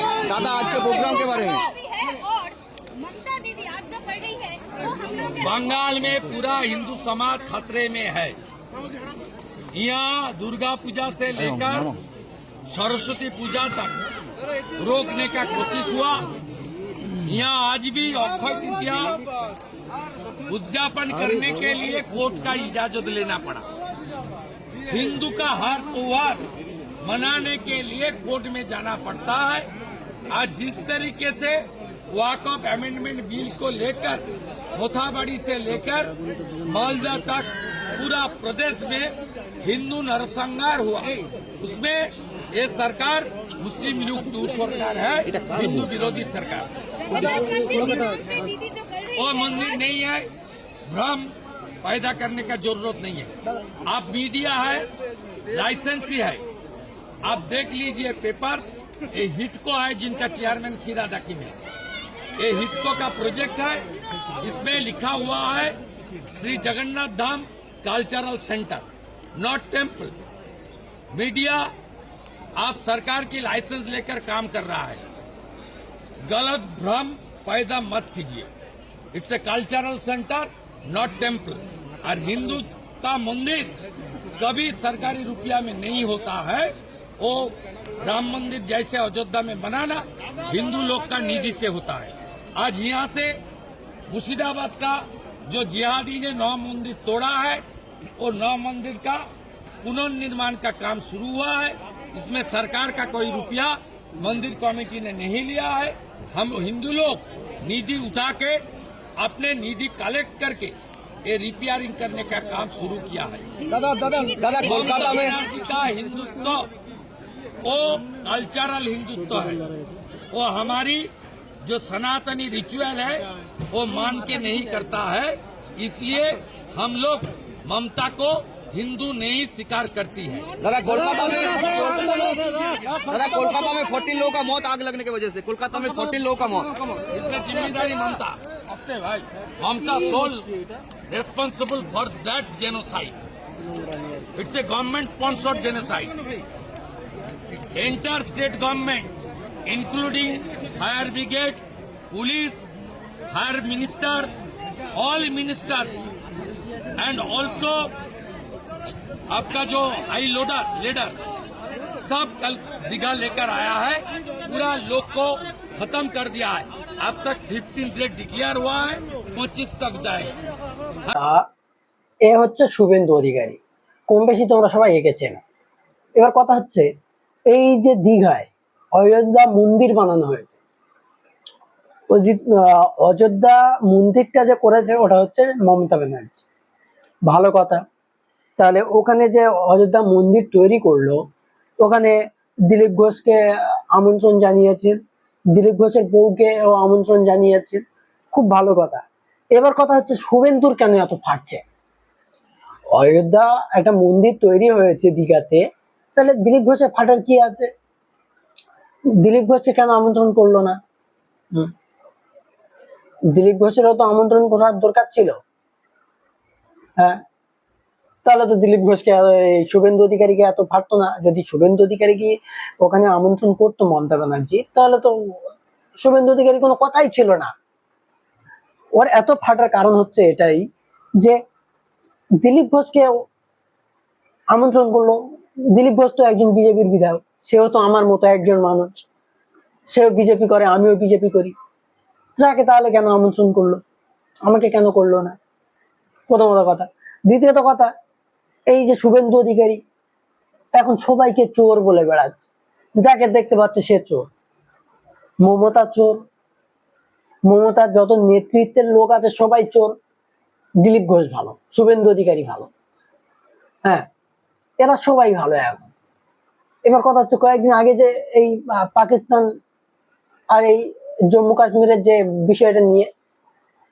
दादा आज के प्रोग्राम के बारे में। भी और ममता दीदी आज जो कर रही वो हम लोग के बंगाल में पूरा हिंदू समाज खतरे में है। यहाँ दुर्गा पूजा से लेकर सरस्वती पूजा तक रोकने का कोशिश हुआ। यहाँ आज भी अक्षय तृतीया उद्यापन करने के लिए कोर्ट का इजाज़त लेना पड़ा। हिंदू का हर त्योहार मनाने के लिए कोर्ट में जाना पड़ता है। आज जिस तरीके से वाक ऑफ़ अमेंडमेंट बिल को लेकर, मोथाबाड़ी से लेकर मालदा तक पूरा प्रदेश में हिंदू नरसंहार हुआ। उसमें ये सरकार मुस्लिम लीग टू सरकार है, हिंदू विरोधी सरकार। वो मंदिर नहीं है, भ्रम पैदा करने का ज़रूरत नहीं है। आप मीडिया है, लाइसेंसी है, आप देख लीजिए पेपर्स ये हिटको है जिनका चेयरमैन खीरा दाकिम है। ये हिटको का प्रोजेक्ट है इसमें लिखा हुआ है, Shri Jagannath Dham cultural centre not temple media आप सरकार की लाइसेंस लेकर काम कर रहा है। गलत भ्रम पैदा मत कीजिए। It's a cultural centre not temple और हिंदू का मंदिर कभी सरकारी रुपया में नहीं होता है वो राम मंदिर जैसे अयोध्या में बनाना हिंदू लोग का निधि से होता है। आज यहाँ से मुर्शिदाबाद का जो जिहादी ने नौ मंदिर तोड़ा है वो नौ मंदिर का पुनर्निर्माण का काम शुरू हुआ है। इसमें सरकार का कोई रुपया मंदिर कमेटी ने नहीं लिया है। हम हिंदू लोग निधि उठा के अपने निधि कलेक्ट करके ये रिपेयरिंग करने का काम शुरू किया है। दादा दादा दादा कोलकाता ममता में हिंदुत्व वो कल्चरल हिंदुत्व है। वो हमारी जो सनातनी रिचुअल है वो मान के नहीं करता है। इसलिए हम लोग ममता को हिंदू नहीं स्वीकार करती है। दादा कोलकाता में दादा कोलकाता में फोर्टीन लोगों का मौत आग लगने की वजह से। कोलकाता में फोर्टीन लोगों का मौत। इसमें ज़िम्मेदारी ममता। भाई। Mamata sole responsible for that genocide it's a government sponsored genocide entire state government including fire brigade police fire minister all ministers and also आपका जो हाई लोडर लीडर सब कल दिघा लेकर आया है पूरा लोग को खत्म कर दिया है अब तक 15 डेट डिक्लेयर हुआ है 25 तक जाएगा আহ, এ হচ্ছে শুভেন্দু অধিকারী কম বেশি তোমরা সবাই একে চেনো এবার কথা হচ্ছে এই যে দীঘায় অযোধ্যা মন্দির বানানো হয়েছে। অযোধ্যা মন্দিরটা যে করেছে ওটা হচ্ছে মমতা ব্যানার্জি। ভালো কথা। তাহলে ওখানে যে অযোধ্যা মন্দির তৈরি করল, ওখানে দিলীপ ঘোষকে আমন্ত্রণ জানিয়েছেন, দিলীপ ঘোষের বউকে আমন্ত্রণ জানিয়েছেন, খুব ভালো কথা। এবার কথা হচ্ছে শুভেন্দুর কেন এত ফাটছে? অযোধ্যা একটা মন্দির তৈরি হয়েছে দীঘাতে তাহলে দিলীপ ঘোষের ফাটার কি আছে? দিলীপ ঘোষকে কেন আমন্ত্রণ করল না। দিলীপ ঘোষেরও তো আমন্ত্রণ করার দরকার ছিল। হ্যাঁ? তাহলে তো দিলীপ ঘোষকে শুভেন্দু অধিকারীকে এত ফাটতো না। যদি শুভেন্দু অধিকারীকে ওখানে আমন্ত্রণ করতো মমতা ব্যানার্জি, তাহলে তো শুভেন্দু অধিকারী কোনো কথাই ছিল না। ওর এত ফাটার কারণ হচ্ছে এটাই যে দিলীপ ঘোষকে আমন্ত্রণ করল। দিলীপ ঘোষ তো একজন বিজেপির বিধায়ক। সেও তো আমার মতো একজন মানুষ। সেও বিজেপি করে, আমিও বিজেপি করি। যাকে তাহলে কেন আমন্ত্রণ করল? আমাকে কেন করল না? প্রথমত কথা। দ্বিতীয়ত কথা, এই যে শুভেন্দু অধিকারী, এখন সবাইকে চোর বলে বেড়াচ্ছে। যাকে দেখতে পাচ্ছে সে চোর। মমতা চোর। মমতার যত নেতৃত্বের লোক আছে, সবাই চোর। দিলীপ ঘোষ ভালো, শুভেন্দু অধিকারী ভালো। হ্যাঁ এরা সবাই ভালো এখন। এবার কথা হচ্ছে কয়েকদিন আগে যে এই পাকিস্তান আর এই জম্মু কাশ্মীরের যে বিষয়টা নিয়ে,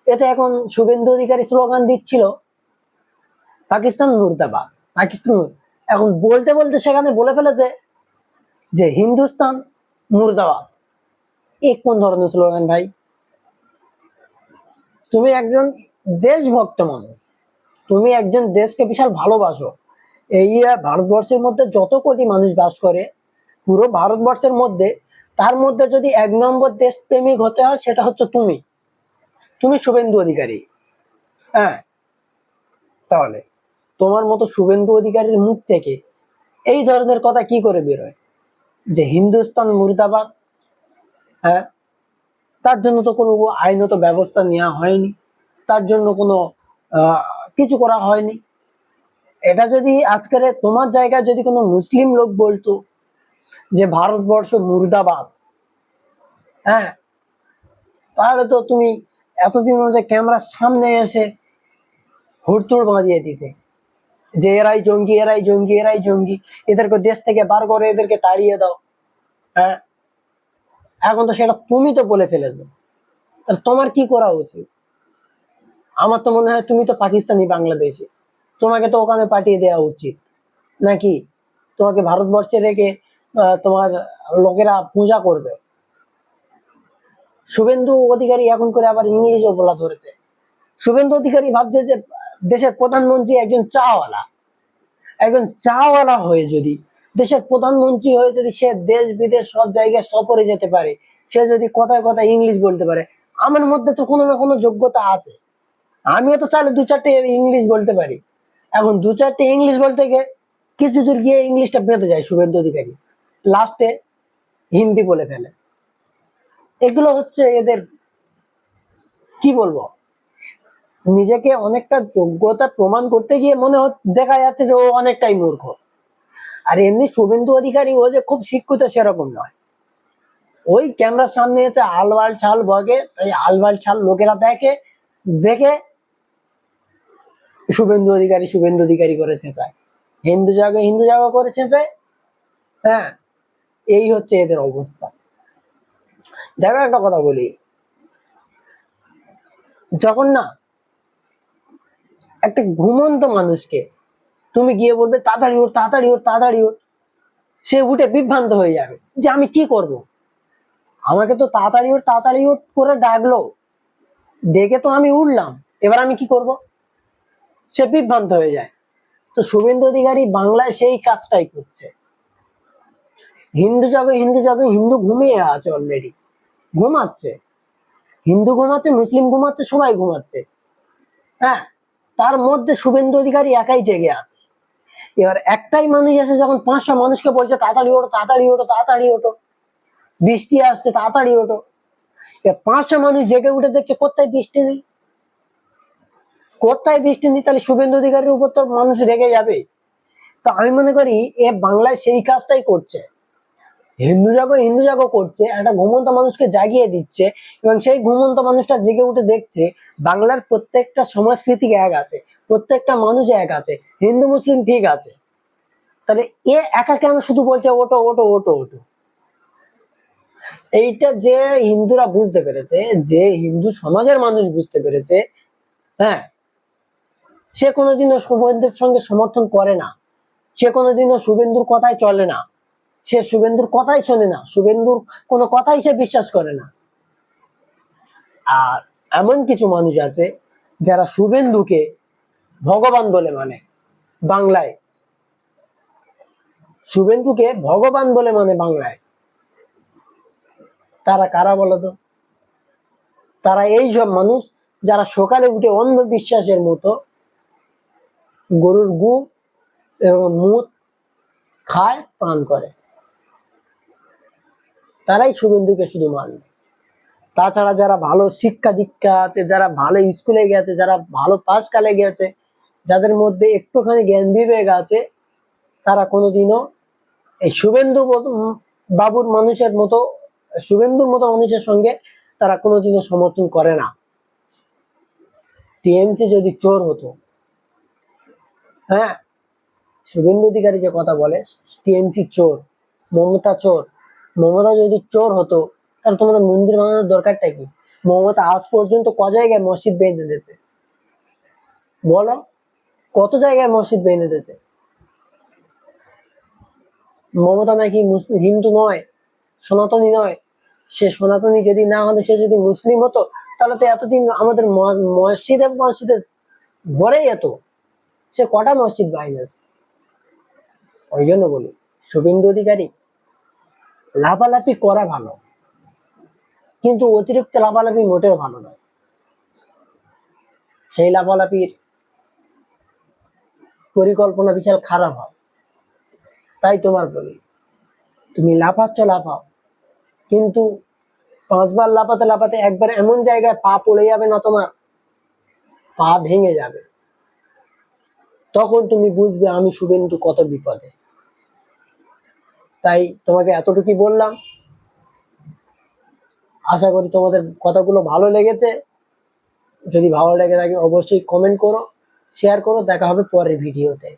এতে এখন শুভেন্দু অধিকারী স্লোগান দিচ্ছিল, পাকিস্তান মুর্দাবাদ, পাকিস্তান এখন বলতে বলতে সেখানে বলে ফেলেছে যে হিন্দুস্তান মুর্দাবাদ। এ কোন ধরনের স্লোগান ভাই? তুমি একজন দেশভক্ত মানুষ, তুমি একজন দেশকে বিশাল ভালোবাসো এই ভারতবর্ষের মধ্যে যত কোটি মানুষ বাস করে, পুরো ভারতবর্ষের মধ্যে, তার মধ্যে যদি এক নম্বর দেশপ্রেমিক হতে হয়, সেটা হচ্ছে তুমি। তুমি শুভেন্দু অধিকারী। হ্যাঁ তাহলে তোমার মতো শুভেন্দু অধিকারীর মুখ থেকে এই ধরনের কথা কি করে বেরোয়? যে হিন্দুস্তান মুর্দাবাদ হ্যাঁ তার জন্য তো কোনো আইনত ব্যবস্থা নেওয়া হয়নি, তার জন্য কোনো কিছু করা হয়নি। এটা যদি আজকের তোমার জায়গায় যদি কোনো মুসলিম লোক বলতো যে ভারতবর্ষ মুর্দাবাদ হ্যাঁ? তাহলে তো তুমি এতদিন যে ক্যামেরার সামনে এসে হুড়তুড় বাঁধিয়ে দিতে যে এরাই জঙ্গি এরাই জঙ্গি এরাই জঙ্গি, এদেরকে দেশ থেকে বার করে এদেরকে তাড়িয়ে দাও হ্যাঁ? এখন তো সেটা তুমি তো বলে ফেলেছো। তাহলে তোমার কি করা উচিত? আমার তো মনে হয় তুমি তো পাকিস্তানি বাংলাদেশি। তোমাকে তো ওখানে পাঠিয়ে দেওয়া উচিত। নাকি? তোমাকে ভারতবর্ষে রেখে তোমার লোকেরা পূজা করবে। শুভেন্দু অধিকারী এখন করে আবার ইংলিশও বলা ধরেছে। শুভেন্দু অধিকারী ভাবছে যে দেশের প্রধানমন্ত্রী একজন চাওয়ালা। একজন চাওয়ালা হয়ে যদি দেশের প্রধানমন্ত্রী হয়ে যদি সে দেশ, বিদেশ সব জায়গায় সফরে যেতে পারে, সে যদি কথায় কথায় ইংলিশ বলতে পারে, আমার মধ্যে তো কোনো না কোনো যোগ্যতা আছে। আমিও তো চাইলে দু চারটে ইংলিশ বলতে পারি। এখন দু চারটে ইংলিশ বলতে গিয়ে কিছু দূর গিয়ে ইংলিশটা বেঁধে যায় শুভেন্দু অধিকারী। লাস্টে হিন্দি বলে ফেলে। এগুলো হচ্ছে এদের, কি বলব? নিজেকে অনেকটা যোগ্যতা প্রমাণ করতে গিয়ে মনে দেখা যাচ্ছে যে ও অনেকটাই মূর্খ। আর এমনি শুভেন্দু অধিকারী ও যে খুব শিক্ষিত সেরকম নয়। ওই ক্যামেরার সামনে এসে আলবাল ছাল বগে, তাই আলবাল ছাল লোকেরা দেখে দেখে শুভেন্দু অধিকারী শুভেন্দু অধিকারী করেছে চায় হিন্দু জায়গায় হিন্দু জায়গা করেছে চায় হ্যাঁ এই হচ্ছে এদের অবস্থা। দেখো একটা কথা বলি। যখন না একটা ঘুমন্ত মানুষকে তুমি গিয়ে বলবে, তাড়াতাড়ি ওর তাড়াতাড়ি ওর তাড়াতাড়ি ওর সে উঠে বিভ্রান্ত হয়ে যাবে যে আমি কি করব? আমাকে তো তাড়াতাড়ি ওর তাড়াতাড়ি ওঠ করে ডাকলো। ডেকে তো আমি উঠলাম। এবার আমি কি করব? সে বিভ্রান্ত হয়ে যায়। তো শুভেন্দু অধিকারী বাংলায় সেই কাজটাই করছে। হিন্দু জগৎ হিন্দু জগৎ হিন্দু ঘুমিয়ে আছে অলরেডি ঘুমাচ্ছে। হিন্দু ঘুমাচ্ছে, মুসলিম ঘুমাচ্ছে, সবাই ঘুমাচ্ছে। হ্যাঁ তার মধ্যে শুভেন্দু অধিকারী একাই জেগে আছে। এবার একটাই মানুষ এসে যখন পাঁচটা মানুষকে বলছে, তাড়াতাড়ি ওঠো তাড়াতাড়ি ওঠো তাড়াতাড়ি ওঠো। বৃষ্টি আসছে, তাড়াতাড়ি ওঠো। এবার পাঁচটা মানুষ জেগে উঠে দেখছে, কোথায় বৃষ্টি নেই? কোথায় বৃষ্টি নেই, তাহলে শুভেন্দু অধিকারীর উপর তো মানুষ রেগে যাবে। তো আমি মনে করি, এ বাংলায় সেই কাজটাই করছে। হিন্দু জাগো হিন্দু জাগো করছে, একটা ঘুমন্ত মানুষকে জাগিয়ে দিচ্ছে, এবং সেই ঘুমন্ত মানুষটা জেগে উঠে দেখছে, বাংলার প্রত্যেকটা সংস্কৃতি এক আছে, প্রত্যেকটা মানুষ এক আছে, হিন্দু, মুসলিম ঠিক আছে। তাহলে এ একা কেন শুধু বলছে, ওটো ওটো ওটো ওটো এইটা যে হিন্দুরা বুঝতে পেরেছে, যে হিন্দু সমাজের মানুষ বুঝতে পেরেছে হ্যাঁ সে কোনোদিনও শুভেন্দুর সঙ্গে সমর্থন করে না। সে কোনোদিনও শুভেন্দুর কথায় চলে না। সে শুভেন্দুর কথাই শোনে না। শুভেন্দুর কোনো কথাই সে বিশ্বাস করে না। আর এমন কিছু মানুষ আছে যারা শুভেন্দুকে ভগবান বলে মানে বাংলায়। শুভেন্দুকে ভগবান বলে মানে বাংলায়। তারা কারা বলতো তারা এই সব মানুষ যারা সকালে উঠে অন্ধবিশ্বাসের মতো গরুর গু এবং মুখ খায়, পান করে। তারাই শুভেন্দুকে শুধু মানবে। তাছাড়া যারা ভালো শিক্ষা দীক্ষা আছে, যারা ভালো স্কুলে গেছে, যারা ভালো পাস কালে গেছে, যাদের মধ্যে একটুখানি জ্ঞান বিবেক আছে, তারা কোনোদিনও এই শুভেন্দু বাবুর মানুষের মতো, শুভেন্দুর মতো মানুষের সঙ্গে তারা কোনোদিনও সমর্থন করে না। টিএমসি যদি চোর হতো হ্যাঁ? শুভেন্দু অধিকারী যে কথা বলে, টিএমসি চোর, মমতা চোর, মমতা যদি চোর হতো, তাহলে তোমাদের মন্দির বানানোর দরকারটা কি? মমতা আজ পর্যন্ত ক জায়গায় মসজিদ বেঁধে দিয়েছে? বলো, কত জায়গায় মসজিদ বেঁধে দিয়েছে? মমতা নাকি মুসলিম হিন্দু নয়, সনাতনী নয়। সে সনাতনী যদি না হতো সে যদি মুসলিম হতো, তাহলে তো এতদিন আমাদের মসজিদে মসজিদে ভরেই যেত সে কটা মসজিদ বাহিনী আছে ওই জন্য বলি, শুভেন্দু অধিকারী লাফালাফি করা ভালো, কিন্তু অতিরিক্ত লাফালাফি মোটেও ভালো নয়। সেই লাফালাফির পরিকল্পনা বিশাল খারাপ হয়। তাই তোমার বলি, তুমি লাফাচ্ছ, লাফাও, কিন্তু পাঁচবার লাফাতে লাফাতে একবার এমন জায়গায় পা পড়ে যাবে না তোমার, পা ভেঙে যাবে। তখন তুমি বুঝবে আমি শুভেন্দু কত বিপদে। তাই তোমাকে এতটুকুই বললাম। আশা করি তোমাদের কথাগুলো ভালো লেগেছে। যদি ভালো লেগে থাকে অবশ্যই কমেন্ট করো শেয়ার করো, দেখা হবে পরের ভিডিওতে।